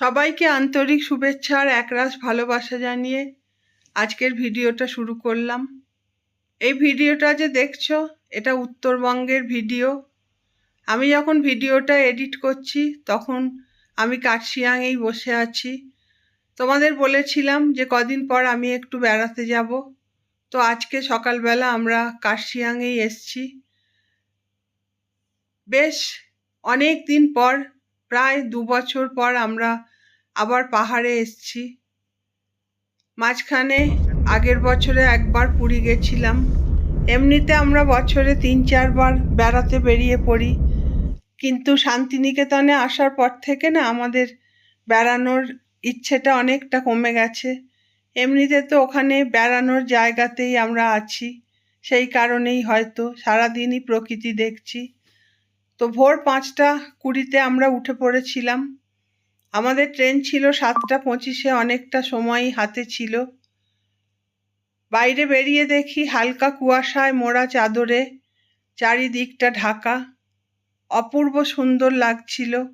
সবাইকে আন্তরিক শুভেচ্ছা আর একরাশ ভালোবাসা জানিয়ে আজকের ভিডিওটা শুরু করলাম। এই ভিডিওটা যে দেখছ, এটা উত্তরবঙ্গের ভিডিও। আমি যখন ভিডিওটা এডিট করছি, তখন আমি কাঠসিয়াংয়েই বসে আছি। তোমাদের বলেছিলাম যে কদিন পর আমি একটু বেড়াতে যাব। তো আজকে সকালবেলা আমরা কাঠসিয়াংয়েই এসছি। বেশ অনেক দিন পর, প্রায় দু বছর পর আমরা আবার পাহাড়ে এসছি। মাঝখানে আগের বছরে একবার পুরী গেছিলাম। এমনিতে আমরা বছরে তিন, চারবার বেড়াতে বেরিয়ে পড়ি। কিন্তু শান্তিনিকেতনে আসার পর থেকে না আমাদের বেড়ানোর ইচ্ছেটা অনেকটা কমে গেছে। এমনিতে তো ওখানে বেড়ানোর জায়গাতেই আমরা আছি। সেই কারণেই হয়তো সারাদিনই প্রকৃতি দেখছি। তো ভোর পাঁচটা কুড়িতে আমরা উঠে পড়েছিলাম। আমাদের ট্রেন ছিল সাতটা পঁচিশে, অনেকটা সময় হাতে ছিল। বাইরে বেরিয়ে দেখি হালকা কুয়াশায় মোড়া চাদরে চারিদিকটা ঢাকা। অপূর্ব সুন্দর লাগছিল।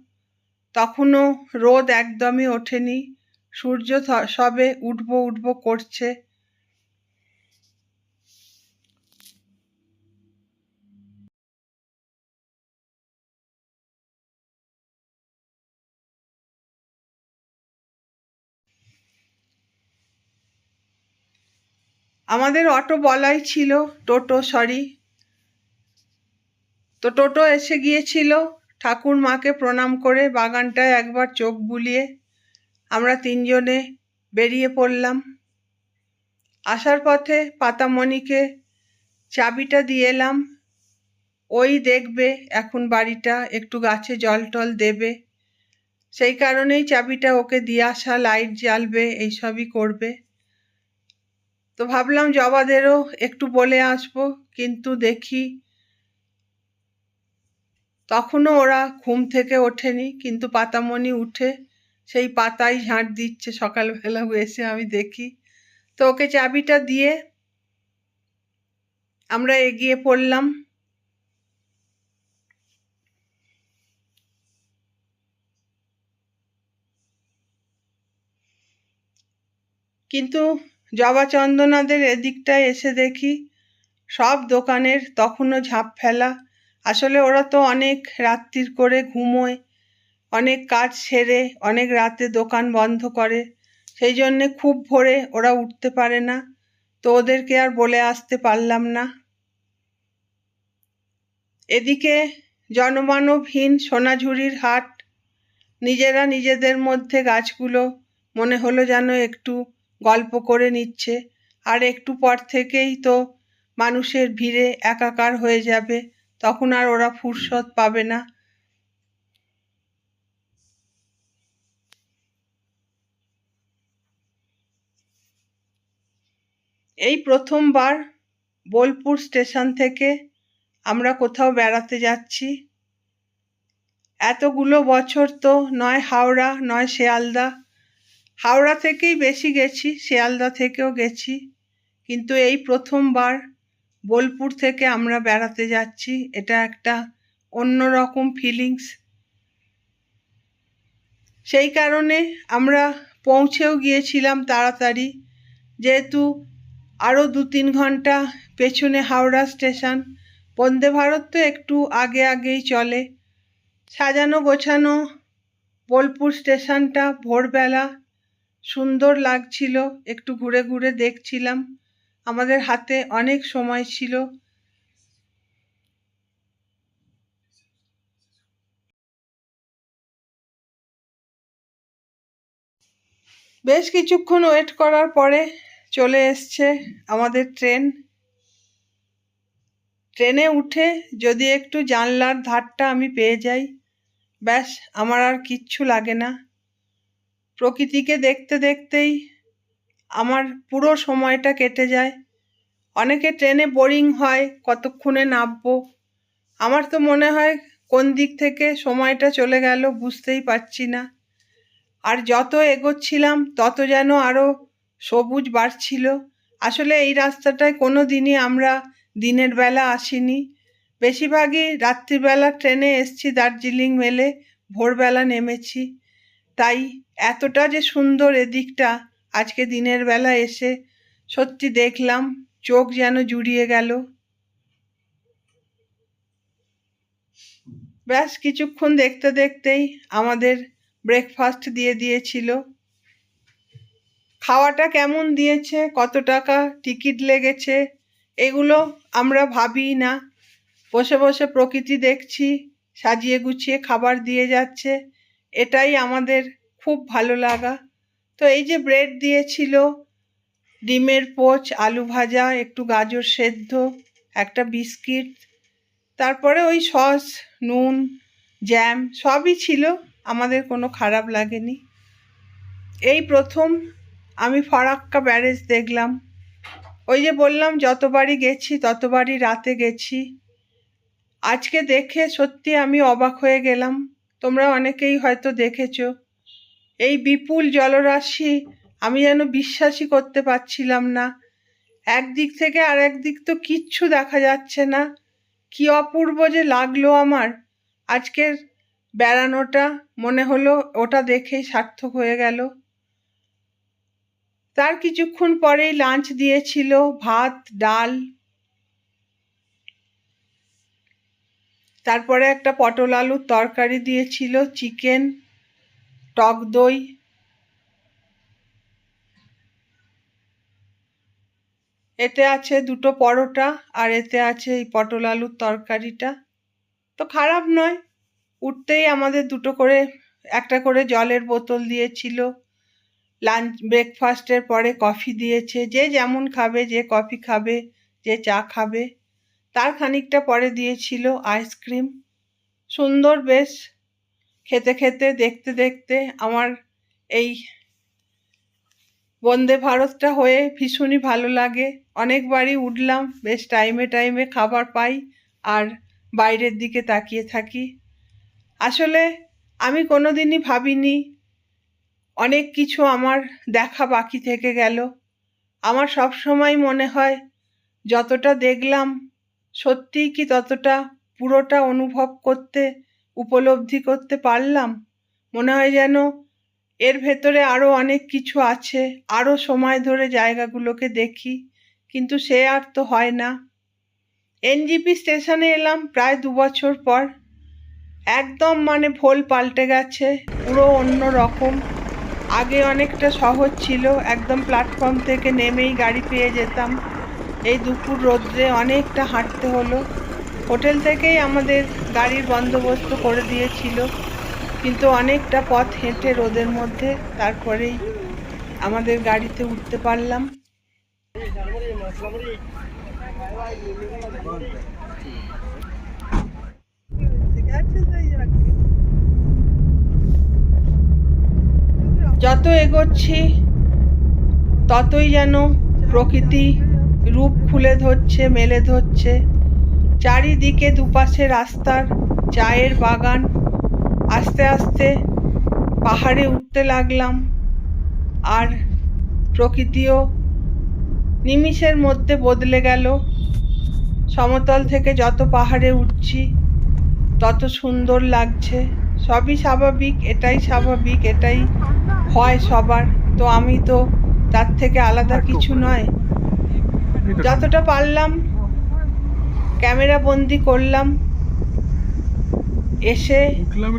তখনও রোদ একদমই ওঠেনি। সূর্য সবে উঠব উঠব করছে। আমাদের অটো বলাই ছিল টোটো সরি তো টোটো এসে গিয়েছিল, ঠাকুর মাকে প্রণাম করে বাগানটায় একবার চোখ বুলিয়ে আমরা তিনজনে বেরিয়ে পড়লাম। আসার পথে পাতামণিকে চাবিটা দিয়ে এলাম। ওই দেখবে এখন বাড়িটা, একটু গাছে জল টল দেবে। সেই কারণেই চাবিটা ওকে দিয়ে আসা, লাইট জ্বালবে, এইসবই করবে। তো ভাবলাম জবাদেরও একটু বলে আসব, কিন্তু দেখি। তখনও ওরা ঘুম থেকে ওঠেনি, কিন্তু পাতামণি উঠে সেই পাতায় ঝাঁট দিচ্ছে, সকালবেলা এসে আমি দেখি। তো ওকে চাবিটা দিয়ে আমরা এগিয়ে পড়লাম। কিন্তু জবা চন্দনাদের এদিকটায় এসে দেখি সব দোকানের তখনও ঝাঁপ ফেলা। আসলে ওরা তো অনেক রাত্রির করে ঘুমোয়, অনেক কাজ সেরে, অনেক রাতে দোকান বন্ধ করে। সেই জন্যে খুব ভোরে ওরা উঠতে পারে না। তো ওদেরকে আর বলে আসতে পারলাম না। এদিকে জনমানবহীন সোনাঝুরির হাট, নিজেরা নিজেদের মধ্যে গাছগুলো, মনে হলো যেন একটু গল্প করে নিচ্ছে। আর একটু পর থেকেই তো মানুষের ভিড়ে একাকার হয়ে যাবে, তখন আর ওরা ফুরসত পাবে না। এই প্রথমবার বোলপুর স্টেশন থেকে আমরা কোথাও বেড়াতে যাচ্ছি। এতগুলো বছর তো নয় হাওড়া, নয় শিয়ালদা হাওড়া থেকেই বেশি গেছি, শিয়ালদা থেকেও গেছি। কিন্তু এই প্রথমবার বোলপুর থেকে আমরা বেড়াতে যাচ্ছি, এটা একটা অন্যরকম ফিলিংস সেই কারণে আমরা পৌঁছেও গিয়েছিলাম তাড়াতাড়ি। যেহেতু আরও দু তিন ঘণ্টা পেছনে হাওড়া স্টেশন, বন্দে ভারত তো একটু আগে আগেই চলে। সাজানো গোছানো বোলপুর স্টেশনটা ভোরবেলা সুন্দর লাগছিল, একটু ঘুরে ঘুরে দেখছিলাম। আমাদের হাতে অনেক সময় ছিল। বেশ কিছুক্ষণ ওয়েট করার পরে চলে এসছে আমাদের ট্রেন। ট্রেনে উঠে যদি একটু জানলার ধারটা আমি পেয়ে যাই, ব্যাস, আমার আর কিচ্ছু লাগে না। প্রকৃতিকে দেখতে দেখতেই আমার পুরো সময়টা কেটে যায়। অনেকে ট্রেনে বোরিং হয়, কতক্ষণে নামবো? আমার তো মনে হয় কোন দিক থেকে সময়টা চলে গেল বুঝতেই পারছি না। আর যত এগোচ্ছিলাম, তত যেন আরও সবুজ বাড়ছিল। আসলে এই রাস্তাটায় কোনো দিনই আমরা দিনের বেলা আসিনি। বেশিরভাগই রাত্রিবেলা ট্রেনে এসছি দার্জিলিং মেলে, ভোরবেলা নেমেছি। তাই এতটা যে সুন্দর এদিকটা আজকে দিনের বেলা এসে সত্যি দেখলাম চোখ যেন জুড়িয়ে গেল। ব্যাস, কিছুক্ষণ দেখতে দেখতেই আমাদের ব্রেকফাস্ট দিয়ে দিয়েছিল। খাওয়াটা কেমন দিয়েছে, কত টাকা টিকিট লেগেছে, এগুলো আমরা ভাবি না। বসে বসে প্রকৃতি দেখছি, সাজিয়ে গুছিয়ে খাবার দিয়ে যাচ্ছে। এটাই আমাদের খুব ভালো লাগা। তো এই যে ব্রেড দিয়েছিল, ডিমের পোচ, আলু ভাজা, একটু গাজর সেদ্ধ, একটা বিস্কিট, তারপরে ওই সস, নুন, জ্যাম, সবই ছিল, আমাদের কোনো খারাপ লাগেনি। এই প্রথম আমি ফারাক্কা ব্যারেজ দেখলাম। ওই যে বললাম, যতবারই গেছি, ততবারই রাতে গেছি। আজকে দেখে সত্যি আমি অবাক হয়ে গেলাম। তোমরা অনেকেই হয়তো দেখেছ। এই বিপুল জলরাশি আমি যেন বিশ্বাসই করতে পারছিলাম না। একদিক থেকে আর একদিক তো কিচ্ছু দেখা যাচ্ছে না। কি অপূর্ব যে লাগল আমার। আজকের বেড়ানোটা মনে হলো ওটা দেখেই সার্থক হয়ে গেল। তার কিছুক্ষণ পরেই লাঞ্চ দিয়েছিল ভাত, ডাল তারপরে একটা পটল আলুর তরকারি দিয়েছিল, চিকেন, টক দই। এতে আছে দুটো পরোটা আর এতে আছে এই পটল আলুর তরকারিটা। তো খারাপ নয়, উঠতেই আমাদের দুটো করে, একটা করে জলের বোতল দিয়েছিল, লাঞ্চ ব্রেকফাস্টের পরে কফি দিয়েছে, যে যেমন খাবে, যে কফি খাবে, যে চা খাবে। তার খানিকটা পরে দিয়েছিল আইসক্রিম। সুন্দর বেশ। খেতে খেতে, দেখতে দেখতে আমার এই বন্দে ভারতটা হয়ে ভীষণই ভালো লাগে। অনেকবারই উঠলাম, বেশ টাইমে টাইমে খাবার পাই আর বাইরের দিকে তাকিয়ে থাকি। আসলে আমি কোনো দিনই ভাবিনি, অনেক কিছু আমার দেখা বাকি থেকে গেল। আমার সব সময় মনে হয়, যতটা দেখলাম সত্যিই কি ততটা পুরোটা অনুভব করতে, উপলব্ধি করতে পারলাম? মনে হয় যেন এর ভেতরে আরও অনেক কিছু আছে আরও সময় ধরে জায়গাগুলোকে দেখি, কিন্তু সে আর তো হয় না। এনজিপি স্টেশনে এলাম প্রায় দু বছর পর। একদম মানে ভোল পাল্টে গেছে, পুরো অন্য রকম। আগে অনেকটা সহজ ছিল, একদম প্ল্যাটফর্ম থেকে নেমেই গাড়ি পেয়ে যেতাম। এই দুপুর রোদ্রে অনেকটা হাঁটতে হলো। হোটেল থেকেই আমাদের গাড়ির বন্দোবস্ত করে দিয়েছিল, কিন্তু অনেকটা পথ হেঁটে রোদের মধ্যে তারপরেই আমাদের গাড়িতে উঠতে পারলাম। যত এগোচ্ছি, ততই যেন প্রকৃতি রূপ খুলে ধরছে, মেলে ধরছে। চারিদিকে দুপাশে রাস্তার চায়ের বাগান। আস্তে আস্তে পাহাড়ে উঠতে লাগলাম। আর প্রকৃতিও নিমিষের মধ্যে বদলে গেল। সমতল থেকে যত পাহাড়ে উঠছি, তত সুন্দর লাগছে। সবই স্বাভাবিক, এটাই স্বাভাবিক, এটাই হয় সবার। তো আমি তো তার থেকে আলাদা কিছু নয়। যতটা পারলাম ক্যামেরা বন্দি করলাম এসে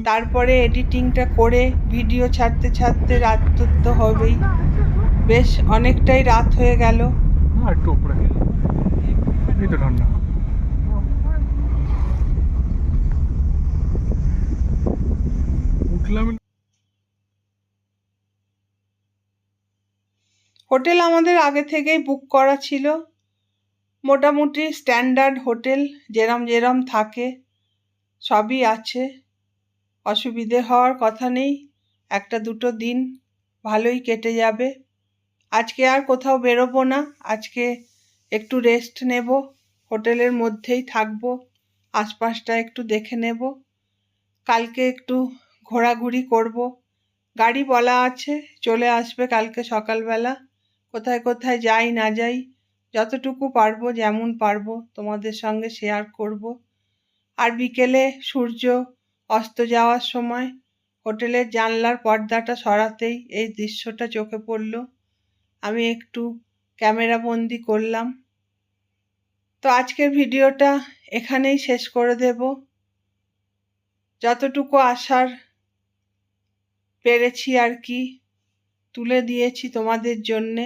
তারপরে এডিটিংটা করে ভিডিও ছাড়তে ছাড়তে রাত তো হবেই। বেশ অনেকটাই রাত হয়ে গেল। হোটেল আমাদের আগে থেকেই বুক করা ছিল। মোটামুটি স্ট্যান্ডার্ড হোটেল যেরম যেরম থাকে, সবই আছে। অসুবিধে হওয়ার কথা নেই, একটা দুটো দিন ভালোই কেটে যাবে। আজকে আর কোথাও বেরোবো না, আজকে একটু রেস্ট নেব হোটেলের মধ্যেই থাকব, আশপাশটা একটু দেখে নেব। কালকে একটু ঘোরাঘুরি করব। গাড়ি বলা আছে, চলে আসবে কালকে সকালবেলা। কোথায় কোথায় যাই না যাই যতটুকু পারব, যেমন পারব, তোমাদের সঙ্গে শেয়ার করব। আর বিকেলে সূর্য অস্ত যাওয়ার সময় হোটেলের জানলার পর্দাটা সরাতেই এই দৃশ্যটা চোখে পড়ল। আমি একটু ক্যামেরা বন্দি করলাম। তো আজকের ভিডিওটা এখানেই শেষ করে দেব। যতটুকু আসার পেরেছি আর কি, তুলে দিয়েছি তোমাদের জন্যে।